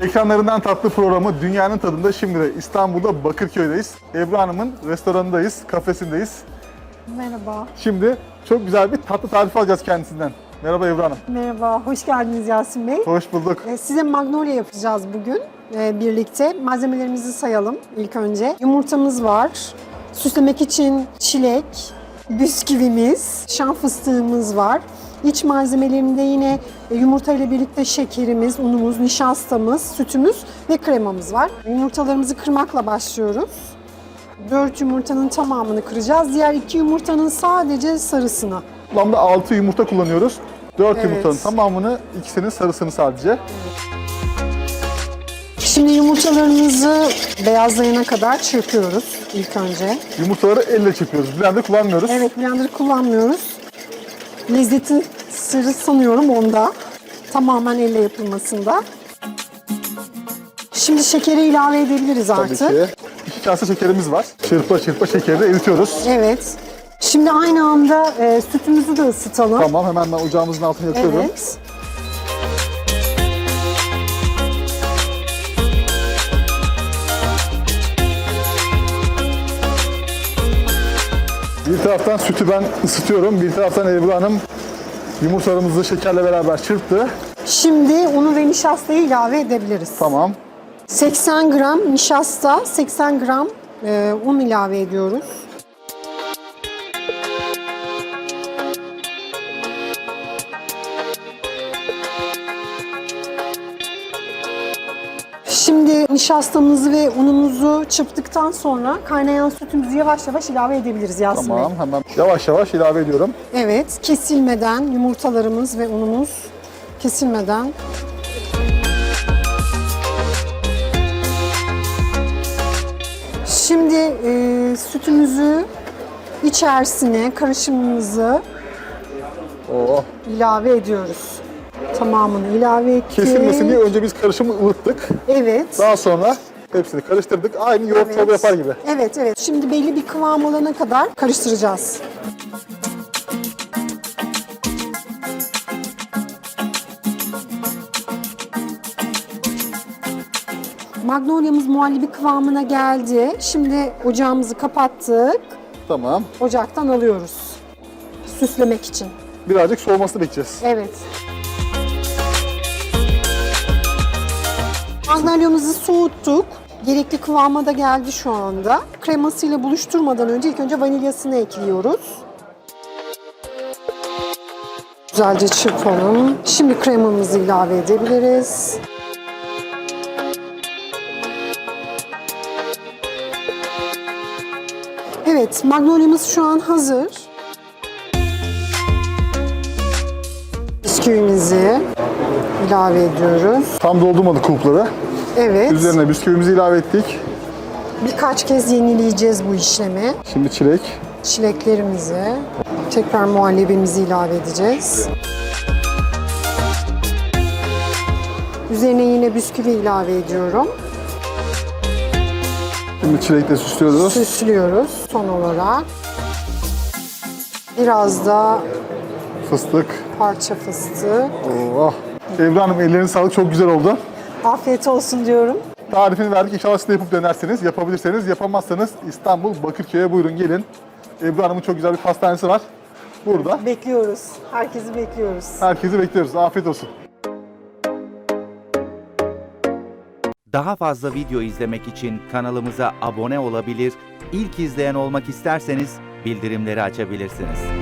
Ekranlarından tatlı programı Dünyanın Tadında şimdi de İstanbul'da Bakırköy'deyiz. Ebru Hanım'ın restoranındayız, kafesindeyiz. Merhaba. Şimdi çok güzel bir tatlı tarifi alacağız kendisinden. Merhaba Ebru Hanım. Merhaba, hoş geldiniz Yasin Bey. Hoş bulduk. Ee, Size magnolia yapacağız bugün ee, birlikte. Malzemelerimizi sayalım ilk önce. Yumurtamız var. Süslemek için çilek, bisküvimiz, şan fıstığımız var. İç malzemelerinde yine e, yumurta ile birlikte şekerimiz, unumuz, nişastamız, sütümüz ve kremamız var. Yumurtalarımızı kırmakla başlıyoruz. 4 yumurtanın tamamını kıracağız. Diğer iki yumurtanın sadece sarısını. Toplamda 6 yumurta kullanıyoruz. 4 Evet. yumurtanın tamamını, ikisinin sarısını sadece. Şimdi yumurtalarımızı beyazlayana kadar çırpıyoruz ilk önce. Yumurtaları elle çırpıyoruz. Blender kullanmıyoruz. Evet blender kullanmıyoruz. Lezzetin sırrı sanıyorum onda. Tamamen elle yapılmasında. Şimdi şekeri ilave edebiliriz Tabii artık. ki. 2 kase şekerimiz var. Çırpa çırpa şekeri de eritiyoruz. Evet. Şimdi aynı anda e, sütümüzü de ısıtalım. Tamam hemen ben ocağımızın altını yakıyorum. Evet. Bir taraftan sütü ben ısıtıyorum. Bir taraftan Ebru Hanım yumurtalarımızı şekerle beraber çırptı. Şimdi unu ve nişastayı ilave edebiliriz. Tamam. 80 gram nişasta, 80 gram e, un ilave ediyoruz. Şimdi nişastamızı ve unumuzu çırptıktan sonra kaynayan sütümüzü yavaş yavaş ilave edebiliriz Bey. Tamam hemen yavaş yavaş ilave ediyorum. Evet, kesilmeden yumurtalarımız ve unumuz kesilmeden Şimdi e, sütümüzü içerisine karışımımızı Oo. ilave ediyoruz. Tamamını ilave ettik. Kesilmesin diye önce biz karışımı ılıttık. Evet. Daha sonra hepsini karıştırdık. Aynı yoğurt Evet. çorba yapar gibi. Evet, evet. Şimdi belli bir kıvam olana kadar karıştıracağız. Magnolia'mız muhallebi kıvamına geldi. Şimdi ocağımızı kapattık. Tamam. Ocaktan alıyoruz. Süslemek için. Birazcık soğumasını bekleyeceğiz. Evet. Magnolia'mızı soğuttuk. Gerekli kıvama da geldi şu anda. Kremasıyla buluşturmadan önce ilk önce vanilyasını ekliyoruz. Güzelce çırpalım. Şimdi kremamızı ilave edebiliriz. Evet, magnolia'mız şu an hazır. Bisküvimizi ilave ediyoruz. Tam doldurmadık kulpları. Evet. Üzerine bisküvimizi ilave ettik. Birkaç kez yenileyeceğiz bu işlemi. Şimdi çilek. Çileklerimizi, tekrar muhallebimizi ilave edeceğiz. Üzerine yine bisküvi ilave ediyorum. Şimdi çilekle süslüyoruz. Süslüyoruz son olarak. Biraz da Fıstık. parça fıstık. Oh. Ebru Hanım ellerinize sağlık çok güzel oldu. Afiyet olsun diyorum. Tarifini verdik. İnşallah siz de yapıp denersiniz. Yapabilirseniz, yapamazsanız İstanbul Bakırköy'e buyurun gelin. Ebru Hanım'ın çok güzel bir pastanesi var. Burada. Bekliyoruz. Herkesi bekliyoruz. Herkesi bekliyoruz. Afiyet olsun. Daha fazla video izlemek için kanalımıza abone olabilir, ilk izleyen olmak isterseniz bildirimleri açabilirsiniz.